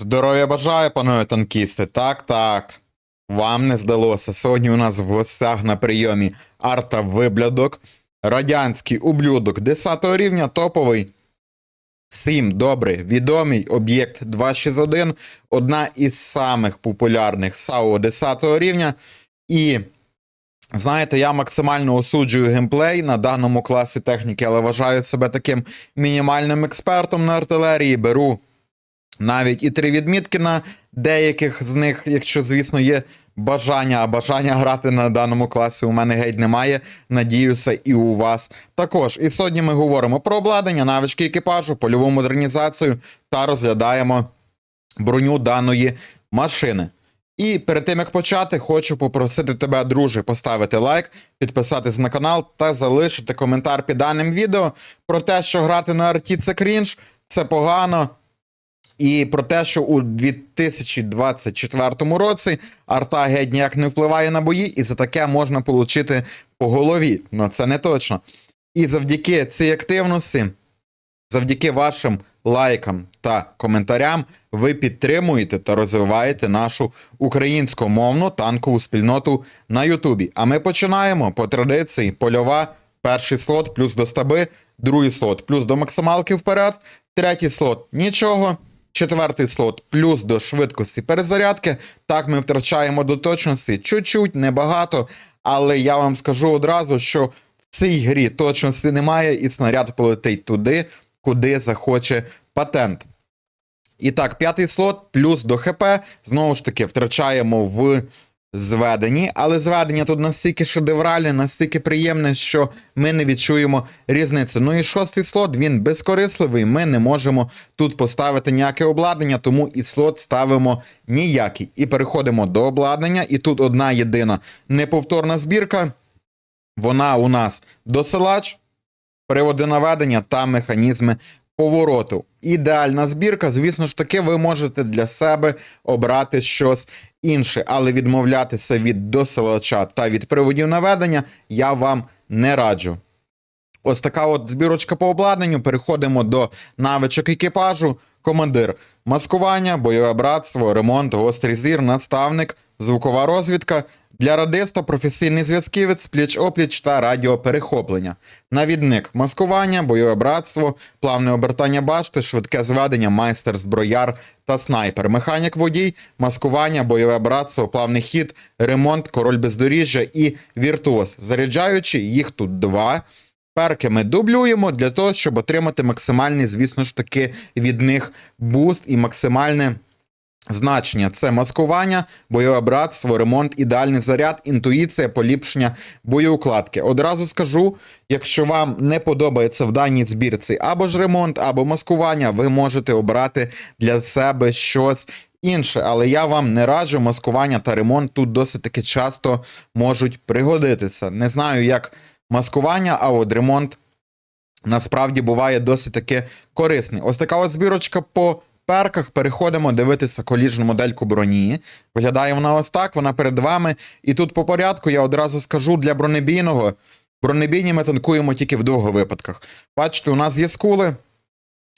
Здоров'я бажаю, панове танкісти. Так, так. Вам не здалося. Сьогодні у нас в гостях на прийомі арта виблядок, радянський ублюдок 10 рівня, топовий. Всім добрий, відомий об'єкт 261, одна із самих популярних САУ 10 рівня. І знаєте, я максимально осуджую геймплей на даному класі техніки, але вважаю себе таким мінімальним експертом на артилерії. Беру навіть і три відмітки на деяких з них, якщо, звісно, є бажання, а бажання грати на даному класі у мене геть немає. Надіюся, і у вас також. І сьогодні ми говоримо про обладнання, навички екіпажу, польову модернізацію та розглядаємо броню даної машини. І перед тим як почати, хочу попросити тебе, друже, поставити лайк, підписатись на канал та залишити коментар під даним відео про те, що грати на арті це крінж, це погано. І про те, що у 2024 році арта геть ніяк не впливає на бої, і за таке можна отримати по голові. Ну це не точно. І завдяки цій активності, завдяки вашим лайкам та коментарям, ви підтримуєте та розвиваєте нашу українськомовну танкову спільноту на Ютубі. А ми починаємо по традиції польова, перший слот плюс до стаби, другий слот плюс до максималки вперед, третій слот нічого. Четвертий слот плюс до швидкості перезарядки. Так ми втрачаємо до точності чуть-чуть, небагато. Але я вам скажу одразу, що в цій грі точності немає, і снаряд полетить туди, куди захоче патент. І так, п'ятий слот плюс до ХП. Знову ж таки, втрачаємо в зведенні, але зведення тут настільки шедевральне, настільки приємне, що ми не відчуємо різниці. Ну і шостий слот він безкорисливий. Ми не можемо тут поставити ніяке обладнання, тому і слот ставимо ніякий. І переходимо до обладнання. І тут одна єдина неповторна збірка. Вона у нас досилач, приводи наведення та механізми повороту. Ідеальна збірка, звісно ж таки, ви можете для себе обрати щось інше, але відмовлятися від досилача та від приводів наведення я вам не раджу. Ось така от збірочка по обладнанню. Переходимо до навичок екіпажу. Командир маскування, бойове братство, ремонт, гострий зір, наставник, звукова розвідка. Для радиста професійний зв'язківець, пліч-опліч та радіоперехоплення. Навідник маскування, бойове братство, плавне обертання башти, швидке зведення, майстер зброяр та снайпер. Механік водій, маскування, бойове братство, плавний хід, ремонт, король бездоріжжя і віртуоз. Заряджаючи, їх тут два. Перки ми дублюємо для того, щоб отримати максимальний, звісно ж таки, від них буст і максимальне. Значення це маскування, бойове братство, ремонт, ідеальний заряд, інтуїція, поліпшення боєукладки. Одразу скажу, якщо вам не подобається в даній збірці або ж ремонт, або маскування, ви можете обрати для себе щось інше. Але я вам не раджу маскування та ремонт тут досить таки часто можуть пригодитися. Не знаю, як маскування, а от ремонт насправді буває досить таки корисний. Ось така от збірочка по перках. Переходимо дивитися коліжну модельку броні. Виглядає вона ось так, вона перед вами. І тут по порядку я одразу скажу для бронебійного. Бронебійні ми танкуємо тільки в двох випадках. Бачите, у нас є скули.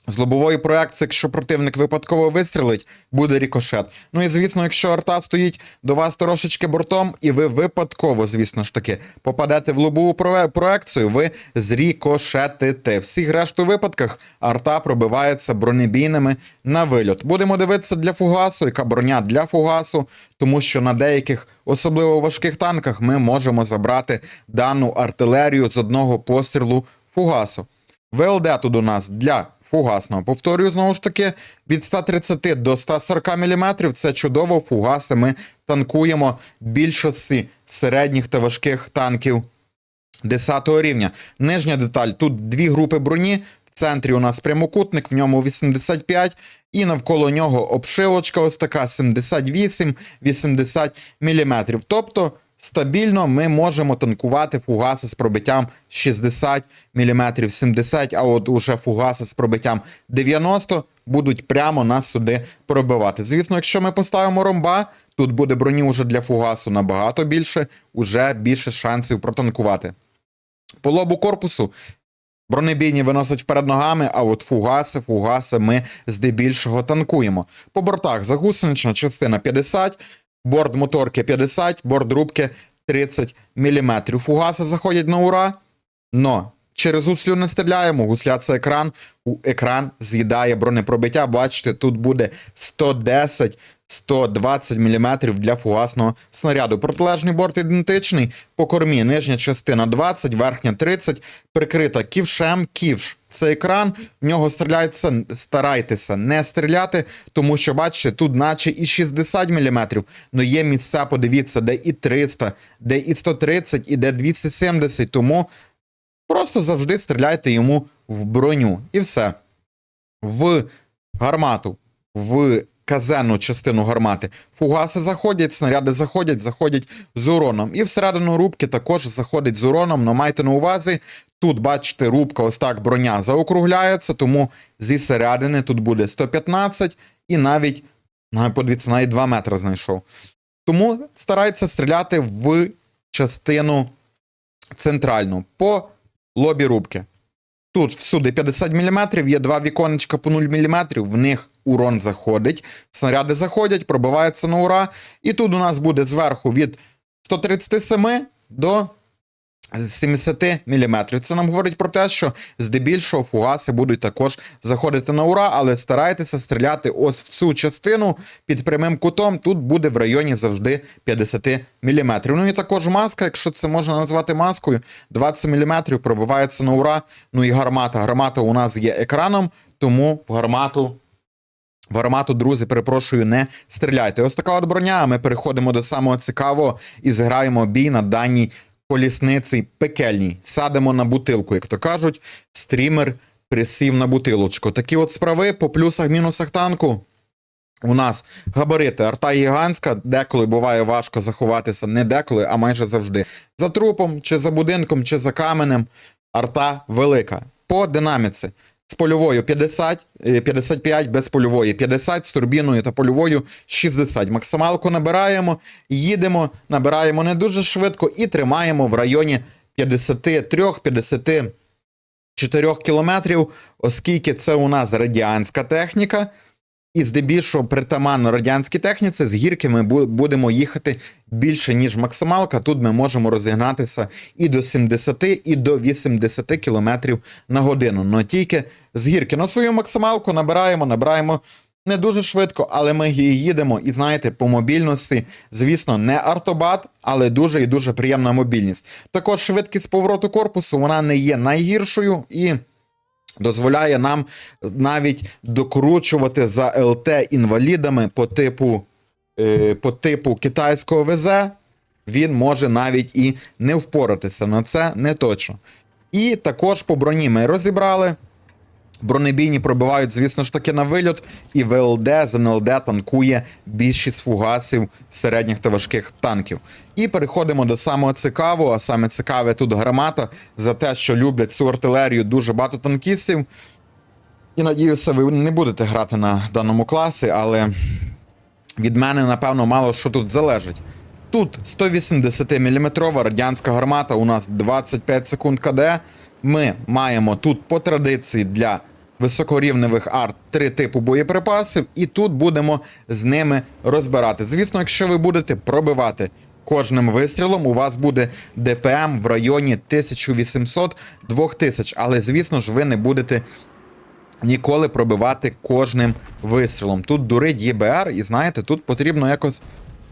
З лобової проекції, якщо противник випадково вистрілить, буде рікошет. Ну і звісно, якщо арта стоїть до вас трошечки бортом, і ви випадково, звісно ж таки, попадете в лобову проекцію, ви зрікошетите. Всіх решту випадках арта пробивається бронебійними на вильот. Будемо дивитися для фугасу, яка броня для фугасу, тому що на деяких особливо важких танках ми можемо забрати дану артилерію з одного пострілу фугасу. ВЛД тут у нас для фугасного. Повторюю знову ж таки, від 130 до 140 мм це чудово. Фугаси ми танкуємо більшості середніх та важких танків 10 рівня. Нижня деталь. Тут дві групи броні. В центрі у нас прямокутник, в ньому 85, і навколо нього обшивочка ось така 78-80 мм. Тобто стабільно ми можемо танкувати фугаси з пробиттям 60 мм, 70, а от уже фугаси з пробиттям 90 будуть прямо нас сюди пробивати. Звісно, якщо ми поставимо ромба, тут буде броні уже для фугасу набагато більше, уже більше шансів протанкувати. По лобу корпусу Бронебійні виносять вперед ногами, а от фугаси, фугаси ми здебільшого танкуємо. По бортах загусенична частина 50, борт моторки 50, борт рубки 30 мм. Фугаси заходять на ура, но через гуслю не стріляємо. Гусля це екран, у екран з'їдає бронепробиття. Бачите, тут буде 110 120 мм для фугасного снаряду. Протилежний борт ідентичний. По кормі нижня частина 20, верхня 30, прикрита ківшем. Ківш це екран. В нього стріляється. Старайтеся не стріляти, тому що бачите, тут наче і 60 мм, але є місця, подивіться, де і 300, де і 130, і де 270. Тому просто завжди стріляйте йому в броню. І все. В гармату, в казенну частину гармати. Фугаси заходять, снаряди заходять, заходять з уроном. І всередину рубки також заходить з уроном. Но майте на увазі, тут, бачите, рубка, ось так броня заокругляється, тому зі середини тут буде 115 і навіть, подивіться, навіть 2 метри знайшов. Тому старайтеся стріляти в частину центральну по лобі рубки. Тут всюди 50 мм, є два віконечка по 0 мм, в них урон заходить, снаряди заходять, пробиваються на ура. І тут у нас буде зверху від 137 до 70 мм. Це нам говорить про те, що здебільшого фугаси будуть також заходити на ура, але старайтеся стріляти ось в цю частину під прямим кутом. Тут буде в районі завжди 50 мм. Ну і також маска, якщо це можна назвати маскою, 20 мм пробивається на ура. Ну і гармата. Гармата у нас є екраном, тому в гармату. В гармату, друзі, перепрошую, не стріляйте. Ось така от броня. Ми переходимо до самого цікавого і зграємо бій на даній колісниці пекельній. Садимо на бутилку, як то кажуть. Стрімер присів на бутилочку. Такі от справи по плюсах-мінусах танку. У нас габарити арта гігантська, деколи буває важко заховатися, не деколи, а майже завжди. За трупом, чи за будинком, чи за каменем. Арта велика. По динаміці. З польовою 50, е, 55, без польової 50, з турбіною та польовою 60. Максималку набираємо, їдемо, набираємо не дуже швидко і тримаємо в районі 53-54 кілометрів, оскільки це у нас радянська техніка. І здебільшого притаманно радянській техніці з гірки ми будемо їхати більше, ніж максималка. Тут ми можемо розігнатися і до 70, і до 80 км на годину. Но тільки з гірки. На свою максималку набираємо, набираємо не дуже швидко, але ми її їдемо. І знаєте, по мобільності, звісно, не артобат, але дуже і дуже приємна мобільність. Також швидкість повороту корпусу вона не є найгіршою і. Дозволяє нам навіть докручувати за ЛТ інвалідами по типу, е, по типу китайського ВЗ. Він може навіть і не впоратися, але це не точно. І також по броні ми розібрали. Бронебійні пробивають, звісно ж таки, на вильот, і ВЛД з НЛД танкує більшість фугасів середніх та важких танків. І переходимо до самого цікавого, а саме цікаве тут гармата за те, що люблять цю артилерію дуже багато танкістів. І надіюся, ви не будете грати на даному класі, але від мене, напевно, мало що тут залежить. Тут 180 мм радянська гармата, у нас 25 секунд КД. Ми маємо тут по традиції для високорівневих арт три типу боєприпасів, і тут будемо з ними розбирати. Звісно, якщо ви будете пробивати кожним вистрілом, у вас буде ДПМ в районі 1800-2000, але звісно ж, ви не будете ніколи пробивати кожним вистрілом. Тут дурить ЄБР, і знаєте, тут потрібно якось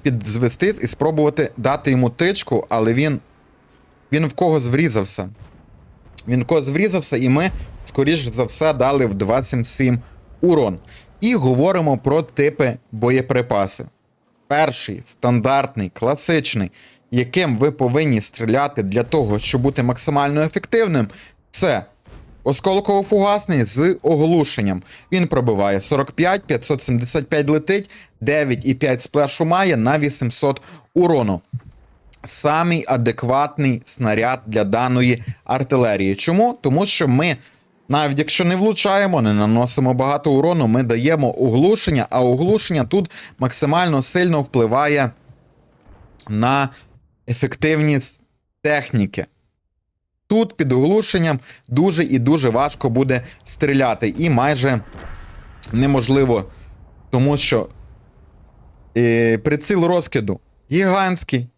підзвести і спробувати дати йому тичку, але він, він в когось врізався. Він когось врізався, і ми, скоріш за все, дали в 277 урон. І говоримо про типи боєприпасів. Перший стандартний, класичний, яким ви повинні стріляти для того, щоб бути максимально ефективним, це осколково-фугасний з оглушенням. Він пробиває 45, 575 летить, 9,5 сплешу має на 800 урону. Самий адекватний снаряд для даної артилерії. Чому? Тому що ми, навіть якщо не влучаємо, не наносимо багато урону, ми даємо оглушення, а оглушення тут максимально сильно впливає на ефективність техніки. тут під оглушенням дуже і дуже важко буде стріляти, і майже неможливо, тому що е, приціл розкиду гігантський.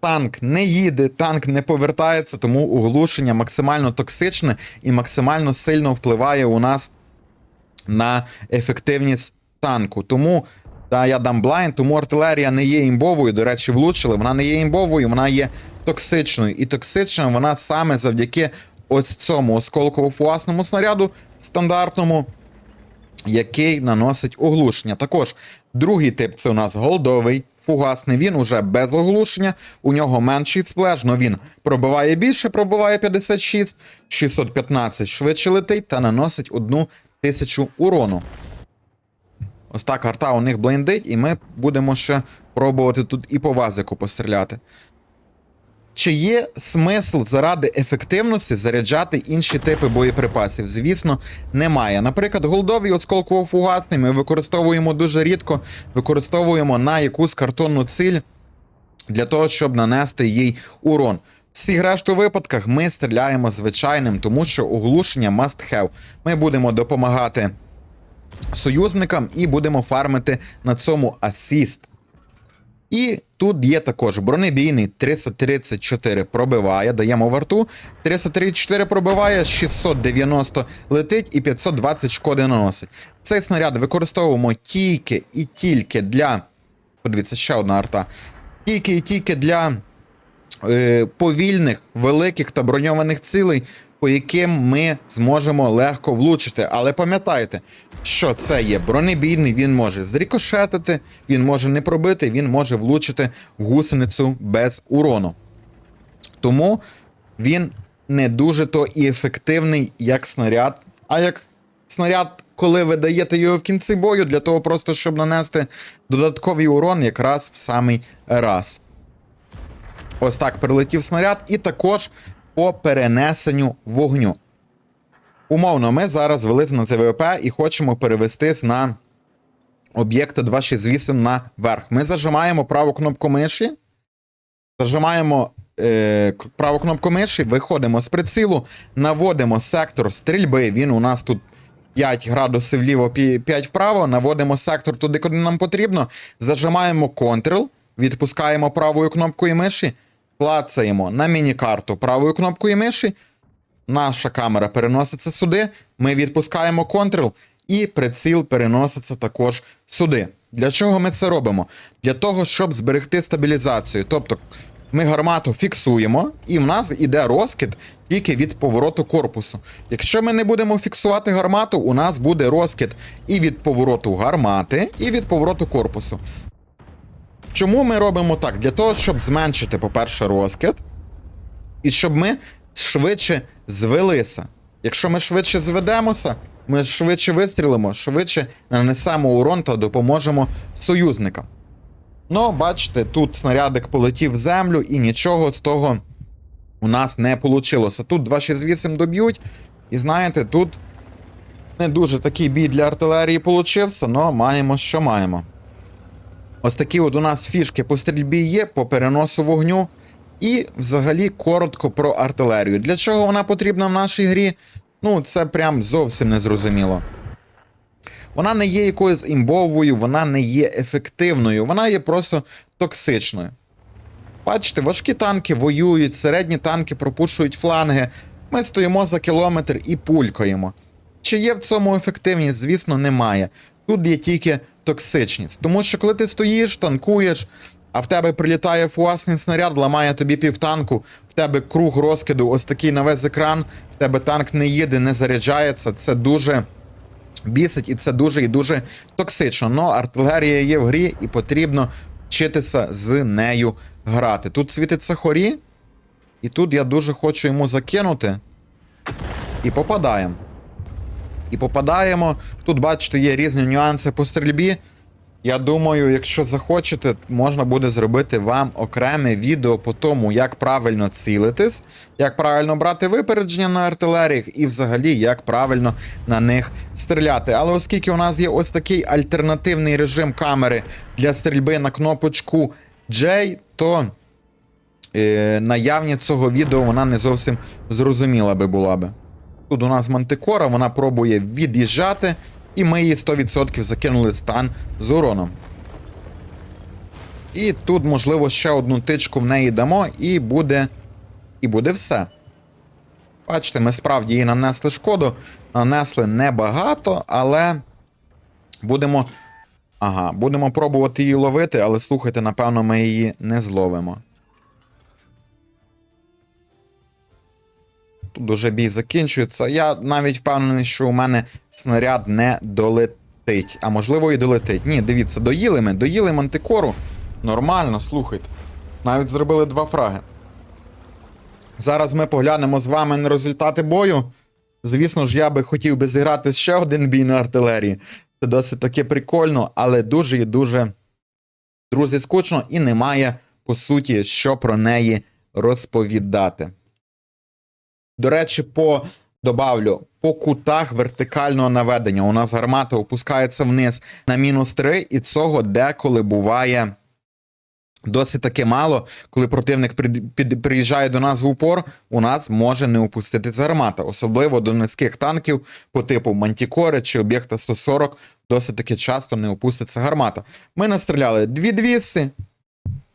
Танк не їде, танк не повертається, тому оглушення максимально токсичне і максимально сильно впливає у нас на ефективність танку. Тому та я дам блайн, тому артилерія не є імбовою. До речі, влучили. Вона не є імбовою, вона є токсичною. І токсична вона саме завдяки ось цьому осколково-фуасному снаряду стандартному, який наносить оглушення. Також другий тип це у нас голдовий. Фугасний, він уже без оглушення, у нього менший сплеш, но він пробиває більше, пробиває 56, 615 швидше летить та наносить одну тисячу урону. Ось так арта у них бліндить, і ми будемо ще пробувати тут і по вазику постріляти. Чи є смисл заради ефективності заряджати інші типи боєприпасів? Звісно, немає. Наприклад, голдовий осколково-фугасний ми використовуємо дуже рідко, використовуємо на якусь картонну ціль для того, щоб нанести їй урон. Всіх решту випадках ми стріляємо звичайним, тому що оглушення must have. Ми будемо допомагати союзникам і будемо фармити на цьому асіст. І тут є також бронебійний 334 пробиває, даємо варту. 334 пробиває, 690 летить і 520 шкоди наносить. Цей снаряд використовуємо тільки і тільки для. Подивіться, ще одна арта. Тільки і тільки для е, повільних, великих та броньованих цілей, по яким ми зможемо легко влучити. Але пам'ятайте, що це є бронебійний, він може зрікошетити, він може не пробити, він може влучити в гусеницю без урону. Тому він не дуже то і ефективний, як снаряд. А як снаряд, коли ви даєте його в кінці бою, для того просто, щоб нанести додатковий урон, якраз в самий раз. Ось так прилетів снаряд, і також по перенесенню вогню. Умовно, ми зараз виліз на ТВП і хочемо перевестись на об'єкти 268 наверх. Ми зажимаємо праву кнопку миші, зажимаємо е, праву кнопку миші, виходимо з прицілу, наводимо сектор стрільби. Він у нас тут 5 градусів вліво, 5 вправо, наводимо сектор туди, куди нам потрібно, зажимаємо Ctrl, відпускаємо правою кнопкою миші, клацаємо на міні-карту правою кнопкою миші. Наша камера переноситься сюди. Ми відпускаємо Ctrl, і приціл переноситься також сюди. Для чого ми це робимо? Для того, щоб зберегти стабілізацію. Тобто ми гармату фіксуємо, і в нас іде розкид тільки від повороту корпусу. Якщо ми не будемо фіксувати гармату, у нас буде розкид і від повороту гармати, і від повороту корпусу. Чому ми робимо так? Для того, щоб зменшити, по-перше, розкид, і щоб ми швидше звелися. Якщо ми швидше зведемося, ми швидше вистрілимо, швидше нанесемо урон та допоможемо союзникам. Ну, бачите, тут снарядик полетів в землю і нічого з того у нас не вийшло. Тут 268 доб'ють, і знаєте, тут не дуже такий бій для артилерії получився, але маємо, що маємо. Ось такі от у нас фішки по стрільбі є, по переносу вогню. І взагалі коротко про артилерію. Для чого вона потрібна в нашій грі? Ну, це прям зовсім не зрозуміло. Вона не є якоюсь імбовою, вона не є ефективною, вона є просто токсичною. Бачите, важкі танки воюють, середні танки пропушують фланги. Ми стоїмо за кілометр і пулькаємо. Чи є в цьому ефективність? Звісно, немає. Тут є тільки токсичність. Тому що коли ти стоїш, танкуєш, а в тебе прилітає фуасний снаряд, ламає тобі півтанку, в тебе круг розкиду, ось такий на весь екран, в тебе танк не їде, не заряджається. Це дуже бісить і це дуже і дуже токсично. Но артилерія є в грі і потрібно вчитися з нею грати. Тут світиться хорі, і тут я дуже хочу йому закинути. І попадаємо. І попадаємо. Тут, бачите, є різні нюанси по стрільбі. Я думаю, якщо захочете, можна буде зробити вам окреме відео по тому, як правильно цілитись, як правильно брати випередження на артилеріях і взагалі як правильно на них стріляти. Але оскільки у нас є ось такий альтернативний режим камери для стрільби на кнопочку J, то е, наявність цього відео вона не зовсім зрозуміла би була би. Тут у нас мантикора, вона пробує від'їжджати, і ми її 100% закинули стан з уроном. І тут, можливо, ще одну тичку в неї дамо, і буде. І буде все. Бачите, ми справді їй нанесли шкоду. Нанесли небагато, але будемо. Ага, будемо пробувати її ловити, але слухайте, напевно, ми її не зловимо. Тут уже бій закінчується. Я навіть впевнений, що у мене снаряд не долетить. А можливо і долетить. Ні, дивіться, доїли ми, доїли мантикору. Нормально, слухайте. Навіть зробили два фраги. Зараз ми поглянемо з вами на результати бою. Звісно ж, я би хотів би зіграти ще один бій на артилерії. Це досить таки прикольно, але дуже і дуже, друзі, скучно і немає, по суті, що про неї розповідати. До речі, по добавлю, по кутах вертикального наведення у нас гармата опускається вниз на мінус 3, і цього деколи буває досить таки мало. Коли противник приїжджає до нас в упор, у нас може не опуститися гармата, особливо до низьких танків по типу Мантікори чи об'єкта 140, досить таки часто не опуститься гармата. Ми настріляли 2200,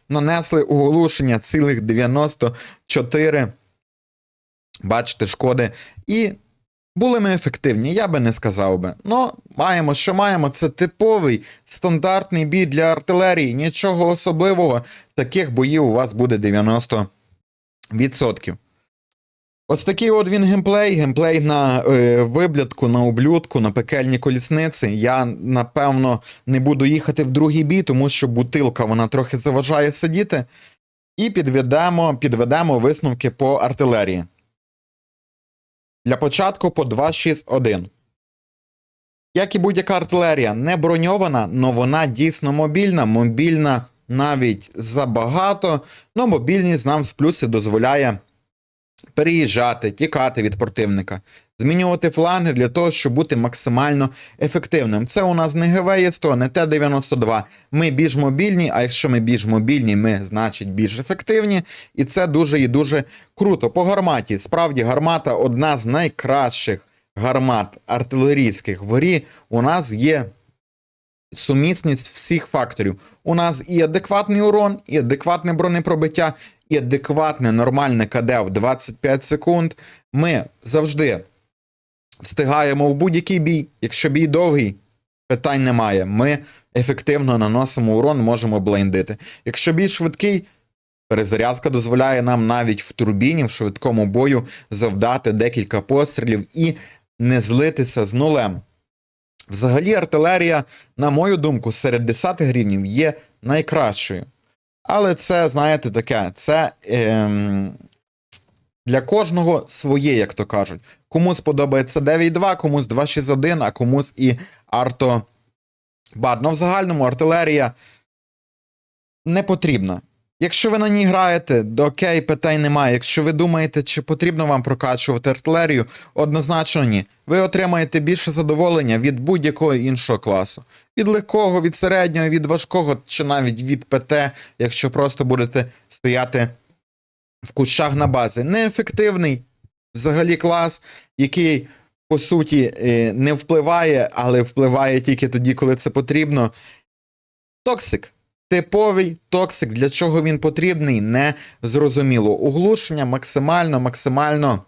нанесли оголошення цілих 94 бачите, шкоди. І були ми ефективні, я би не сказав би. Ну, маємо, що маємо. Це типовий стандартний бій для артилерії. Нічого особливого. Таких боїв у вас буде 90%. Ось такий от він геймплей. Геймплей на е, виблядку, на ублюдку, на пекельні колісниці. Я, напевно, не буду їхати в другий бій, тому що бутилка вона трохи заважає сидіти. І підведемо, підведемо висновки по артилерії. Для початку по 261. Як і будь-яка артилерія, не броньована, але вона дійсно мобільна. Мобільна навіть забагато, але мобільність нам з плюси дозволяє переїжджати, тікати від противника, змінювати фланги для того, щоб бути максимально ефективним. Це у нас не ГВ-100, не Т-92. Ми більш мобільні, а якщо ми більш мобільні, ми, значить, більш ефективні. І це дуже і дуже круто. По гарматі, справді, гармата одна з найкращих гармат артилерійських в грі. У нас є сумісність всіх факторів. У нас і адекватний урон, і адекватне бронепробиття, і адекватне нормальне КД в 25 секунд. Ми завжди встигаємо в будь-який бій. Якщо бій довгий, питань немає. Ми ефективно наносимо урон, можемо блайндити. Якщо бій швидкий, перезарядка дозволяє нам навіть в турбіні в швидкому бою завдати декілька пострілів і не злитися з нулем. Взагалі, артилерія, на мою думку, серед 10 рівнів є найкращою. Але це, знаєте, таке, це ем, для кожного своє, як то кажуть. Комусь подобається 9.2, комусь 2.6.1, а комусь і арто бад. Ну, в загальному артилерія не потрібна. Якщо ви на ній граєте, то окей, питань немає. Якщо ви думаєте, чи потрібно вам прокачувати артилерію, однозначно ні. Ви отримаєте більше задоволення від будь-якого іншого класу. Від легкого, від середнього, від важкого, чи навіть від ПТ, якщо просто будете стояти в кущах на базі. Неефективний взагалі клас, який, по суті, е, не впливає, але впливає тільки тоді, коли це потрібно. Токсик. Типовий токсик, для чого він потрібний, не зрозуміло. Углушення максимально, максимально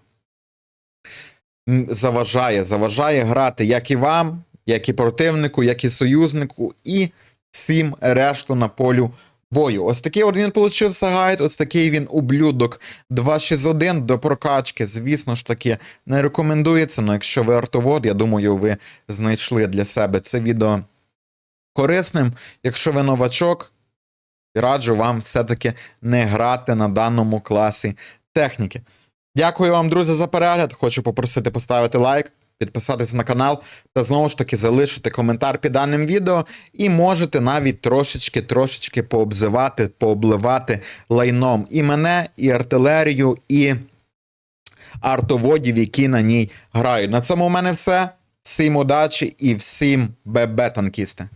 заважає. Заважає грати як і вам, як і противнику, як і союзнику, і всім решту на полю бою. Ось такий от він получився гайд, ось такий він ублюдок 261 до прокачки. Звісно ж таки, не рекомендується, але якщо ви артовод, я думаю, ви знайшли для себе це відео корисним. Якщо ви новачок, раджу вам все-таки не грати на даному класі техніки. Дякую вам, друзі, за перегляд. Хочу попросити поставити лайк, підписатись на канал та знову ж таки залишити коментар під даним відео. І можете навіть трошечки трошечки пообзивати, пообливати лайном і мене, і артилерію, і артоводів, які на ній грають. На цьому у мене все. Всім удачі і всім бебе танкісти.